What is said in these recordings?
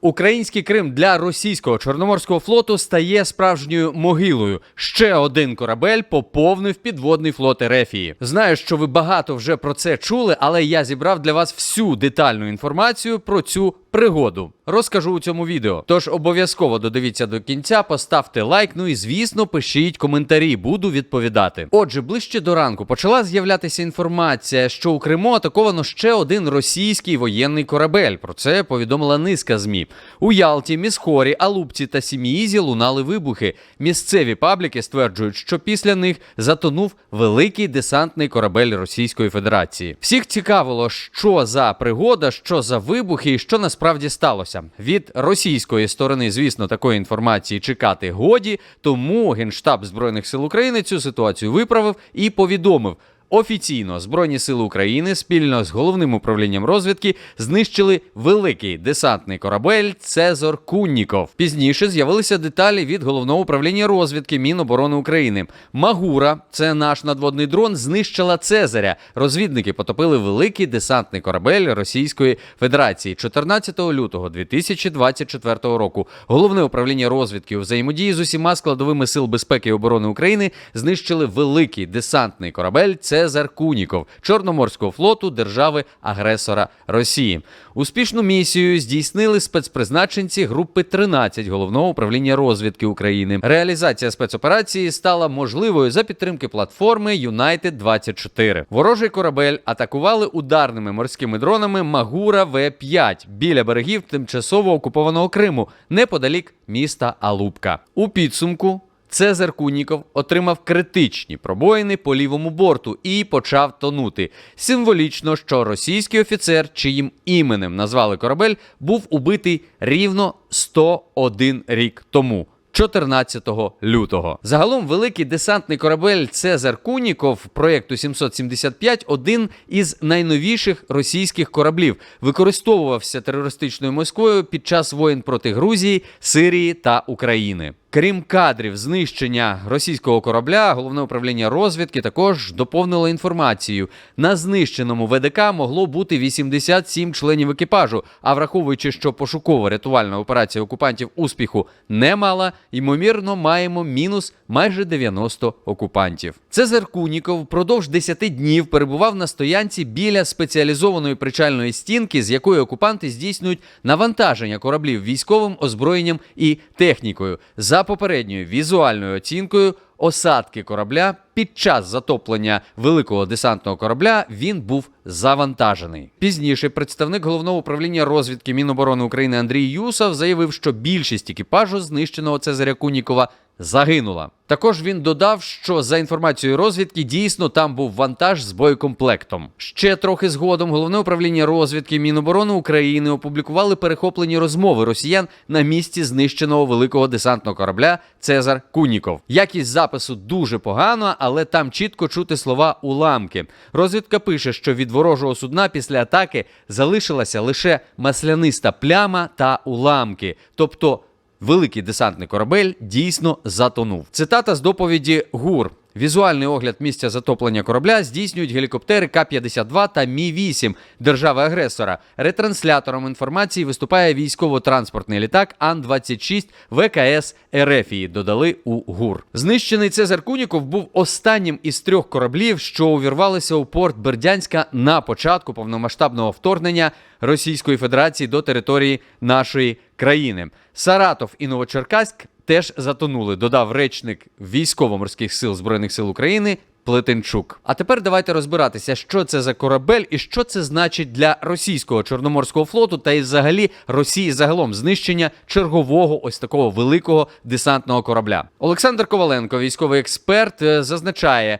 Український Крим для російського чорноморського флоту стає справжньою могилою. Ще один корабель поповнив підводний флот Ерефії. Знаю, що ви багато вже про це чули, але я зібрав для вас всю детальну інформацію про цю пригоду. Розкажу у цьому відео. Тож обов'язково додивіться до кінця, поставте лайк. Ну і звісно, пишіть коментарі, буду відповідати. Отже, ближче до ранку почала з'являтися інформація, що у Криму атаковано ще один російський воєнний корабель. Про це повідомила низка змі. У Ялті, Місхорі, Алупці та Сіміїзі лунали вибухи. Місцеві пабліки стверджують, що після них затонув великий десантний корабель Російської Федерації. Всіх цікавило, що за пригода, що за вибухи і що насправді сталося. Від російської сторони, звісно, такої інформації чекати годі. Тому Генштаб Збройних сил України цю ситуацію виправив і повідомив. Офіційно Збройні сили України спільно з головним управлінням розвідки знищили великий десантний корабель Цезор Кунніков. Пізніше з'явилися деталі від головного управління розвідки Міноборони України. Магура, це наш надводний дрон, знищила Цезаря. Розвідники потопили великий десантний корабель Російської Федерації 14 лютого 2024 року. Головне управління розвідки у взаємодії з усіма складовими сил безпеки і оборони України знищили великий десантний корабель Цезар Куніков Чорноморського флоту держави-агресора Росії. Успішну місію здійснили спецпризначенці групи 13 головного управління розвідки України. Реалізація спецоперації стала можливою за підтримки платформи United 24 Ворожий корабель атакували ударними морськими дронами Магура В-5 біля берегів тимчасово окупованого Криму неподалік міста Алупка. У підсумку. Цезар Куніков отримав критичні пробоїни по лівому борту і почав тонути. Символічно, що російський офіцер, чиїм іменем назвали корабель, був убитий рівно 101 рік тому. 14 лютого загалом великий десантний корабель Цезар Куніков проєкту 775 один із найновіших російських кораблів, використовувався терористичною Москвою під час воєн проти Грузії, Сирії та України. Крім кадрів знищення російського корабля, головне управління розвідки також доповнило інформацію. На знищеному ВДК могло бути 87 членів екіпажу. А враховуючи, що пошуково-рятувальна операція окупантів успіху не мала, ймовірно, маємо мінус майже 90 окупантів. Цезар Куніков впродовж 10 днів перебував на стоянці біля спеціалізованої причальної стінки, з якої окупанти здійснюють навантаження кораблів військовим озброєнням і технікою. За попередньою візуальною оцінкою осадки корабля під час затоплення великого десантного корабля він був завантажений. Пізніше представник головного управління розвідки Міноборони України Андрій Юсов заявив, що більшість екіпажу знищеного Цезаря Кунікова загинула. Також він додав, що за інформацією розвідки дійсно там був вантаж з боєкомплектом. Ще трохи згодом головне управління розвідки Міноборони України опублікували перехоплені розмови росіян на місці знищеного великого десантного корабля Цезар Куніков. Якість запису дуже погана, але там чітко чути слова уламки. Розвідка пише, що від ворожого судна після атаки залишилася лише масляниста пляма та уламки, тобто. Великий десантний корабель дійсно затонув. Цитата з доповіді ГУР. Візуальний огляд місця затоплення корабля здійснюють гелікоптери К-52 та Мі-8 держави-агресора. Ретранслятором інформації виступає військово-транспортний літак Ан-26 ВКС Ерефії, додали у ГУР. Знищений Цезар Куніков був останнім із трьох кораблів, що увірвалися у порт Бердянська на початку повномасштабного вторгнення Російської Федерації до території нашої країни. Саратов і Новочеркаськ теж затонули, додав речник військово-морських сил Збройних сил України. Плетенчук. А тепер давайте розбиратися, що це за корабель і що це значить для російського чорноморського флоту та і взагалі Росії загалом знищення чергового ось такого великого десантного корабля. Олександр Коваленко, військовий експерт, е, зазначає.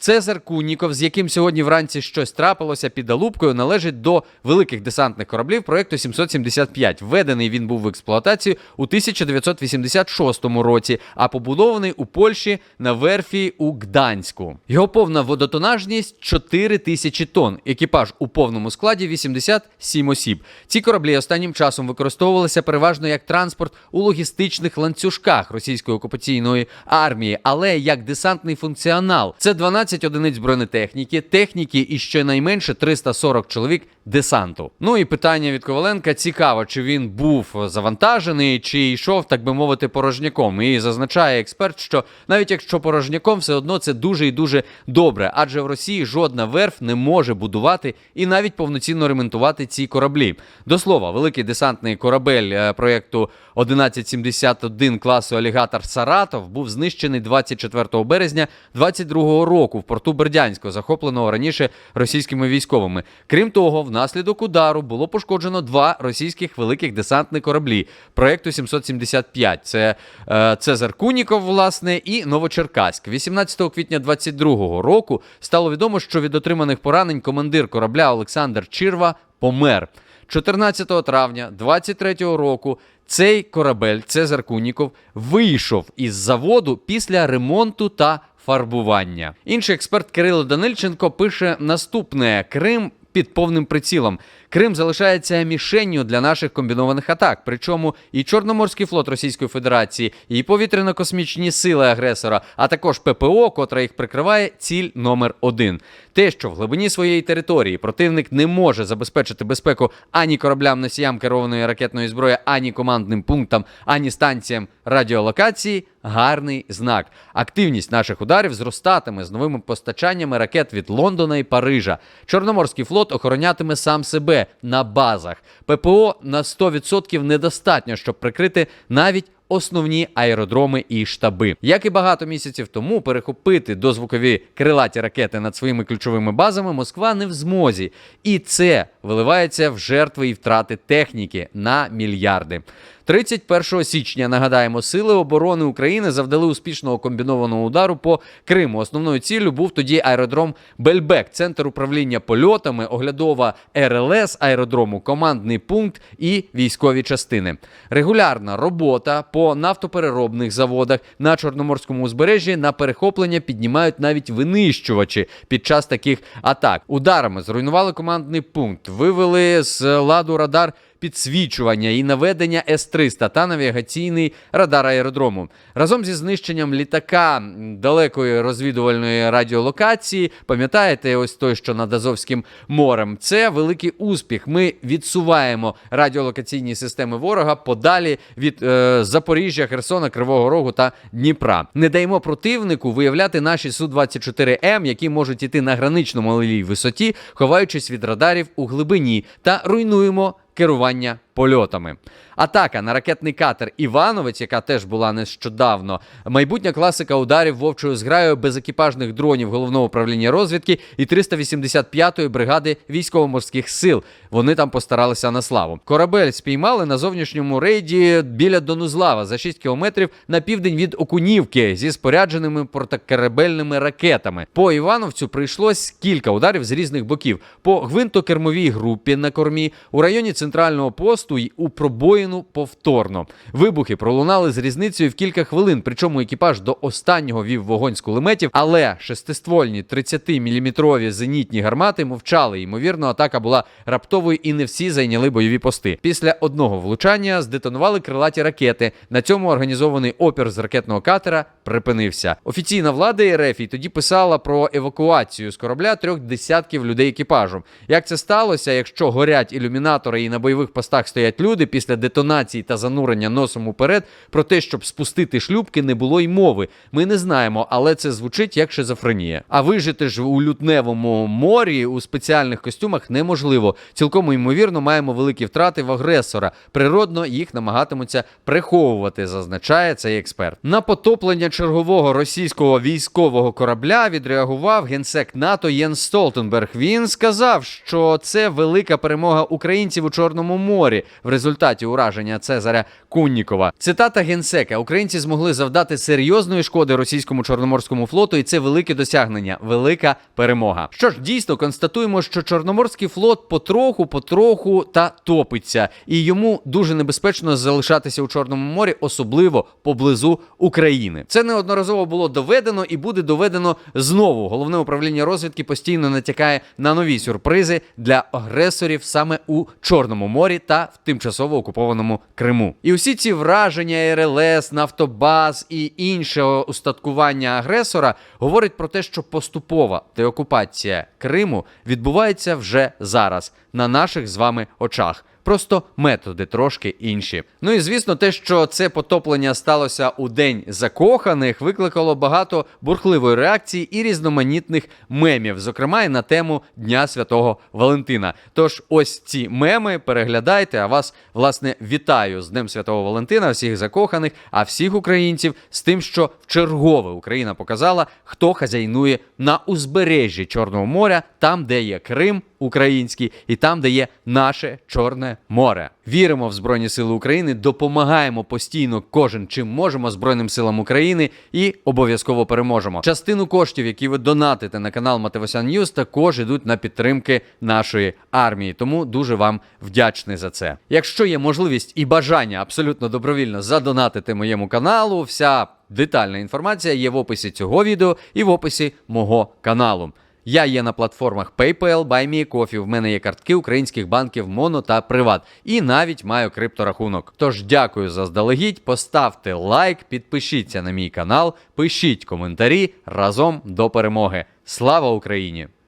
Цезар Кунніков, з яким сьогодні вранці щось трапилося під Алубкою, належить до великих десантних кораблів проекту 775. Введений він був в експлуатацію у 1986 році, а побудований у Польщі на верфі у Гданську. Його повна водотонажність 4 тисячі тонн. Екіпаж у повному складі 87 осіб. Ці кораблі останнім часом використовувалися переважно як транспорт у логістичних ланцюжках російської окупаційної армії, але як десантний функціонал. Це 12 одиниць бронетехніки, техніки і щонайменше 340 чоловік десанту. Ну і питання від Коваленка цікаво, чи він був завантажений, чи йшов, так би мовити, порожняком. І зазначає експерт, що навіть якщо порожняком, все одно це дуже і дуже добре, адже в Росії жодна верф не може будувати і навіть повноцінно ремонтувати ці кораблі. До слова, великий десантний корабель е, проєкту 1171 класу Алігатор Саратов був знищений 24 березня 22 року в порту Бердянського, захопленого раніше російськими військовими. Крім того, внаслідок удару було пошкоджено два російських великих десантних кораблі проєкту 775. Це е, Цезар Куніков, власне, і Новочеркаськ. 18 квітня 22 року стало відомо, що від отриманих поранень командир корабля Олександр Чирва помер. 14 травня 23-го року цей корабель Цезар Куніков вийшов із заводу після ремонту та фарбування. Інший експерт Кирило Данильченко пише наступне: Крим. Під повним прицілом Крим залишається мішенню для наших комбінованих атак. Причому і Чорноморський флот Російської Федерації, і повітряно-космічні сили агресора, а також ППО, котра їх прикриває, ціль номер один. Те, що в глибині своєї території противник не може забезпечити безпеку ані кораблям носіям керованої ракетної зброї, ані командним пунктам, ані станціям радіолокації. Гарний знак. Активність наших ударів зростатиме з новими постачаннями ракет від Лондона і Парижа. Чорноморський флот охоронятиме сам себе на базах. ППО на 100% недостатньо, щоб прикрити навіть основні аеродроми і штаби. Як і багато місяців тому, перехопити дозвукові крилаті ракети над своїми ключовими базами Москва не в змозі. І це виливається в жертви і втрати техніки на мільярди. 31 січня нагадаємо, сили оборони України завдали успішного комбінованого удару по Криму. Основною ціллю був тоді аеродром Бельбек, центр управління польотами, оглядова РЛС аеродрому, командний пункт і військові частини. Регулярна робота по нафтопереробних заводах на Чорноморському узбережжі на перехоплення піднімають навіть винищувачі під час таких атак. Ударами зруйнували командний пункт, вивели з ладу радар підсвічування і наведення С-300 та навігаційний радар аеродрому. Разом зі знищенням літака далекої розвідувальної радіолокації, пам'ятаєте, ось той, що над Азовським морем, це великий успіх. Ми відсуваємо радіолокаційні системи ворога подалі від е, Запоріжжя, Херсона, Кривого Рогу та Дніпра. Не даємо противнику виявляти наші Су-24М, які можуть іти на гранично малій висоті, ховаючись від радарів у глибині, та руйнуємо керування польотами. Атака на ракетний катер Івановець, яка теж була нещодавно. Майбутня класика ударів вовчою зграю безекіпажних дронів головного управління розвідки і 385-ї бригади військово-морських сил. Вони там постаралися на славу. Корабель спіймали на зовнішньому рейді біля Донузлава за 6 кілометрів на південь від Окунівки зі спорядженими протикорабельними ракетами. По Івановцю прийшлось кілька ударів з різних боків. По гвинтокермовій групі на кормі у районі центрального посту й у пробоїну повторно. Вибухи пролунали з різницею в кілька хвилин. Причому екіпаж до останнього вів вогонь з кулеметів, але шестиствольні 30-мм зенітні гармати мовчали. Ймовірно, атака була раптовою і не всі зайняли бойові пости. Після одного влучання здетонували крилаті ракети. На цьому організований опір з ракетного катера припинився. Офіційна влада РФ і тоді писала про евакуацію з корабля трьох десятків людей екіпажу. Як це сталося, якщо горять ілюмінатори і на бойових постах стоять люди після детонації та занурення носом уперед, про те, щоб спустити шлюбки, не було й мови. Ми не знаємо, але це звучить як шизофренія. А вижити ж у лютневому морі у спеціальних костюмах неможливо. Цілком ймовірно, маємо великі втрати в агресора. Природно їх намагатимуться приховувати, зазначає цей експерт. На потоплення чергового російського військового корабля відреагував генсек НАТО Єнс Столтенберг. Він сказав, що це велика перемога українців у Чорному морі в результаті ураження Цезаря Куннікова. Цитата генсека: Українці змогли завдати серйозної шкоди російському чорноморському флоту, і це велике досягнення, велика перемога. Що ж, дійсно констатуємо, що Чорноморський флот потроху, потроху та топиться, і йому дуже небезпечно залишатися у Чорному морі, особливо поблизу України. Це неодноразово було доведено і буде доведено знову. Головне управління розвідки постійно натякає на нові сюрпризи для агресорів саме у Чорному морі та в тимчасово окупованому Криму. І усі ці враження РЛС, Нафтобаз і інше устаткування агресора говорить про те, що поступова деокупація Криму відбувається вже зараз на наших з вами очах. Просто методи трошки інші. Ну і звісно, те, що це потоплення сталося у день закоханих, викликало багато бурхливої реакції і різноманітних мемів, зокрема і на тему Дня Святого Валентина. Тож, ось ці меми переглядайте. А вас, власне, вітаю з Днем Святого Валентина, всіх закоханих, а всіх українців з тим, що вчергове Україна показала, хто хазяйнує на узбережжі Чорного моря, там, де є Крим український, і там, де є наше Чорне море. Віримо в Збройні Сили України, допомагаємо постійно кожен чим можемо Збройним силам України і обов'язково переможемо. Частину коштів, які ви донатите на канал Матевосян Ньюз, також ідуть на підтримки нашої армії. Тому дуже вам вдячний за це. Якщо є можливість і бажання абсолютно добровільно задонатити моєму каналу, вся детальна інформація є в описі цього відео і в описі мого каналу. Я є на платформах PayPal, BuyMeCoffee, в мене є картки українських банків Моно та Приват. І навіть маю крипторахунок. Тож дякую заздалегідь, поставте лайк, підпишіться на мій канал, пишіть коментарі разом до перемоги. Слава Україні!